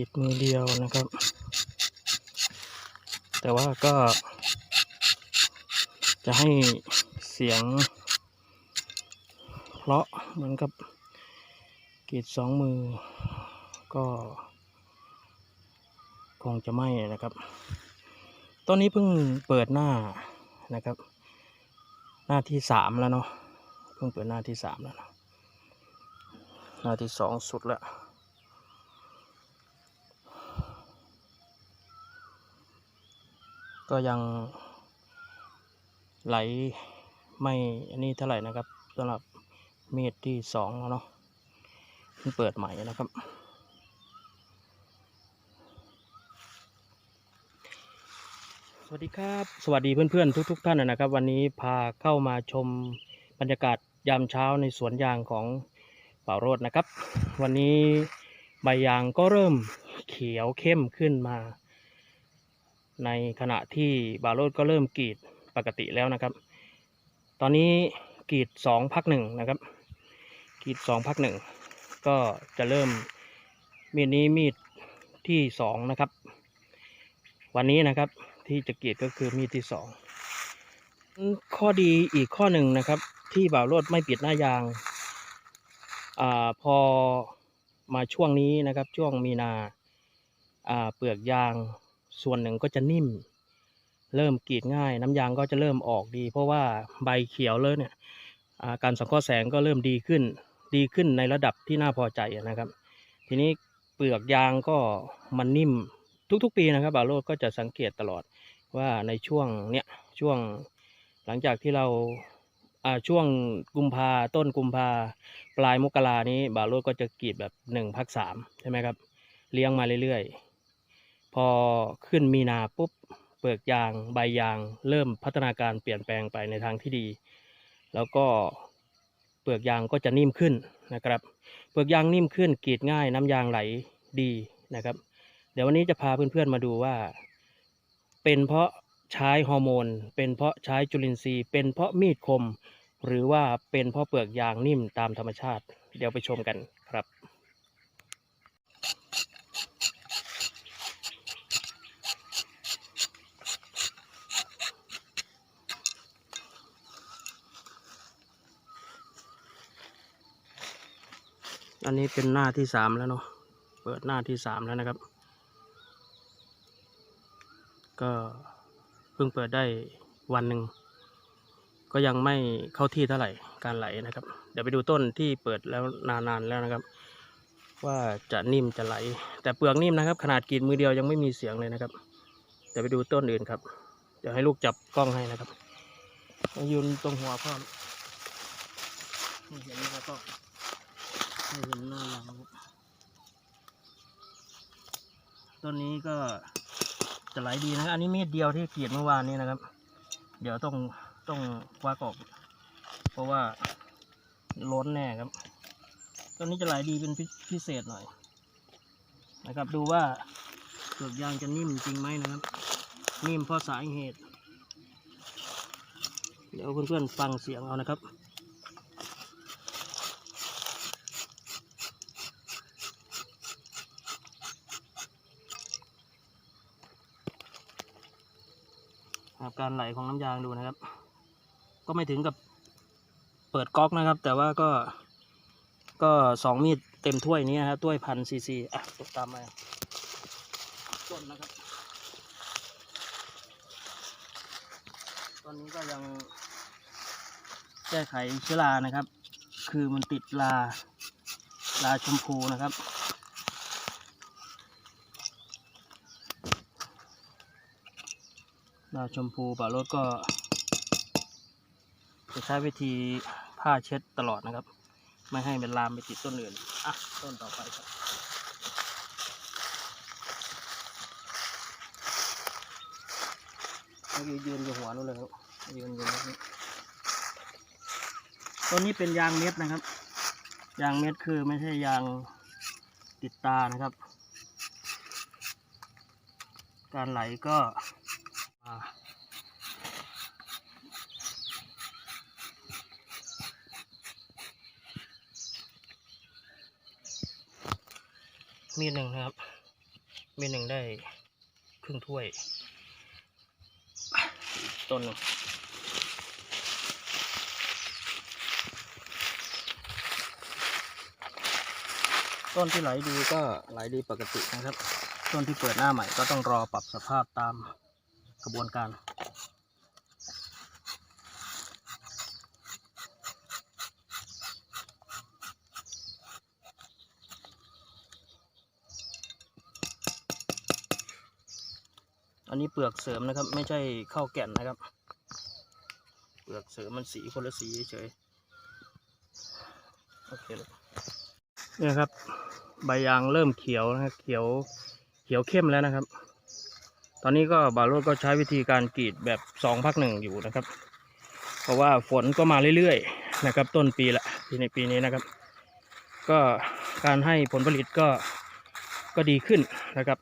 กรีดมือเดียวนะครับ แต่ว่าก็ จะให้เสียง เพราะเหมือนกับกรีดสองมือ ก็คงจะไม่นะครับ ตอนนี้เพิ่งเปิดหน้านะครับ หน้าที่สามแล้วเนาะ เพิ่งเปิดหน้าที่สามแล้วนะหน้าที่สองสุดแล้ว ก็ยังไหลไม่อันนี้เท่าไหร่นะครับสำหรับเมตรที่สองเนาะเพิ่เปิดใหม่นะครับ สวัสดีครับ สวัสดีเพื่อนๆทุกๆท่านนะครับ วันนี้พาเข้ามาชมบรรยากาศยามเช้าในสวนยางของป่าโรดนะครับ วันนี้ใบยางก็เริ่มเขียวเข้มขึ้นมา ในขณะที่บาโรดก็เริ่มกรีดปกติแล้วนะครับ ตอนนี้กรีดสองพักหนึ่งนะครับกรีดสองพักหนึ่งก็จะเริ่มมีดนี้มีดที่สองนะครับ วันนี้นะครับที่จะกรีดก็คือมีดที่สองข้อดีอีกข้อหนึ่งนะครับ ที่บ่าวโรดไม่ปิดหน้ายางอ่าพอมาช่วงนี้นะครับช่วงมีนาอ่าเปลือกยาง ส่วนหนึ่งก็จะนิ่ม เริ่มกรีดง่าย น้ำยางก็จะเริ่มออกดี เพราะว่าใบเขียวเลยเนี่ยาการสังเคราะห์แสงก็เริ่มดีขึ้น ดีขึ้นในระดับที่น่าพอใจนะครับ ทีนี้เปลือกยางก็มันนิ่มทุกๆ ปีนะครับบาโรดก็จะสังเกตตลอดว่าในช่วงเนี้ยช่วงหลังจากที่เราช่วงกุมภาต้นกุมภาปลายมกรานี้บาโรดก็จะกรีดแบบหนึ่งพักสามใช่ไหมครับ เลี้ยงมาเรื่อยๆ พอขึ้นมีนาปุ๊บเปลือกยางใบยาง เริ่มพัฒนาการเปลี่ยนแปลงไปในทางที่ดี แล้วก็เปลือกยางก็จะนิ่มขึ้นนะครับ เปลือกยางนิ่มขึ้นกรีดง่ายน้ำยางไหลดีนะครับ เดี๋ยววันนี้จะพาเพื่อนๆมาดูว่า เป็นเพราะใช้ฮอร์โมน เป็นเพราะใช้จุลินทรีย์ เป็นเพราะมีดคม หรือว่าเป็นเพราะเปลือกยางนิ่มตามธรรมชาติ เดี๋ยวไปชมกันครับ อันนี้เป็นหน้าที่สามแล้วเนาะ เปิดหน้าที่สามแล้วนะครับ ก็เพิ่งเปิดได้วันหนึ่ง ก็ยังไม่เข้าที่เท่าไหร่การไหลนะครับ เดี๋ยวไปดูต้นที่เปิดแล้วนานๆแล้วนะครับ ว่าจะนิ่มจะไหล แต่เปลือกนิ่มนะครับ ขนาดกรีดมือเดียวยังไม่มีเสียงเลยนะครับ เดี๋ยวไปดูต้นอื่นครับ เดี๋ยวให้ลูกจับกล้องให้นะครับยืนตรงหัวพ่อเห็นนะครับก็ ให้เห็นหน้าหลังต้นนี้ก็จะไหลดีนะครับอันนี้มีดเดียวที่เกรีดเมื่อวานนี้นะครับ เดี๋ยวต้องต้องควักออก เพราะว่าล้นแน่ครับต้นนี้จะไหลดีเป็นพพิเศษหน่อย นะครับ ดูว่าเปลือกยางจะนิ่มจริงไหมนะครับ นิ่มเพราะสาเหตุ เดี๋ยวเพื่อนๆฟังเสียงเอานะครับ นะครับการไหลของน้ำยางดูนะครับ ก็ไม่ถึงกับเปิดก๊อกนะครับ แต่ว่าก็ ก็สองมีดเต็มถ้วยนี้นะครับถ้วยพันซีซีอะตกตามมาต้นนะครับ ตอนนี้ก็ยังแก้ไขเชื้อรานะครับ คือมันติดลาลาชมพูนะครับ ลาชมพูป่ารถก็ จะใช้วิธีผ้าเช็ดตลอดนะครับ ไม่ให้เป็นลามไปติดต้นอื่นอะต้นต่อไปครับเมื่อกี้ยืนอยู่หัวนู่นเลยครับยืนอยู่นี้ต้นนี้เป็นยางเม็ดนะครับ ยางเม็ดคือไม่ใช่ยางติดตานะครับ การไหลก็ มีหนึ่งนะครับเม็ดหนึ่งได้ครึ่งถ้วย ต้นหนึ่งต้นที่ไหลดีก็ไหลดีปกตินะครับ ต้นที่เปิดหน้าใหม่ก็ต้องรอปรับสภาพตามกระบวนการ นนี้เปลือกเสริมนะครับ ไม่ใช่ข้าวแก่นนะครับ เปลือกเสริมมันสีคนละสีเฉยโอเคเลยเนี่ยครับ ใบยางเริ่มเขียวนะเขียวเขียวเข้มแล้วนะครับ ตอนนี้ก็บาโรดก็ใช้วิธีการกรีดแบบสองพักหนึ่งอยู่นะครับ เพราะว่าฝนก็มาเรื่อยๆนะครับ ต้นปีละปีในปีนี้นะครับ ก็การให้ผลผลิตก็ก็ดีขึ้นนะครับ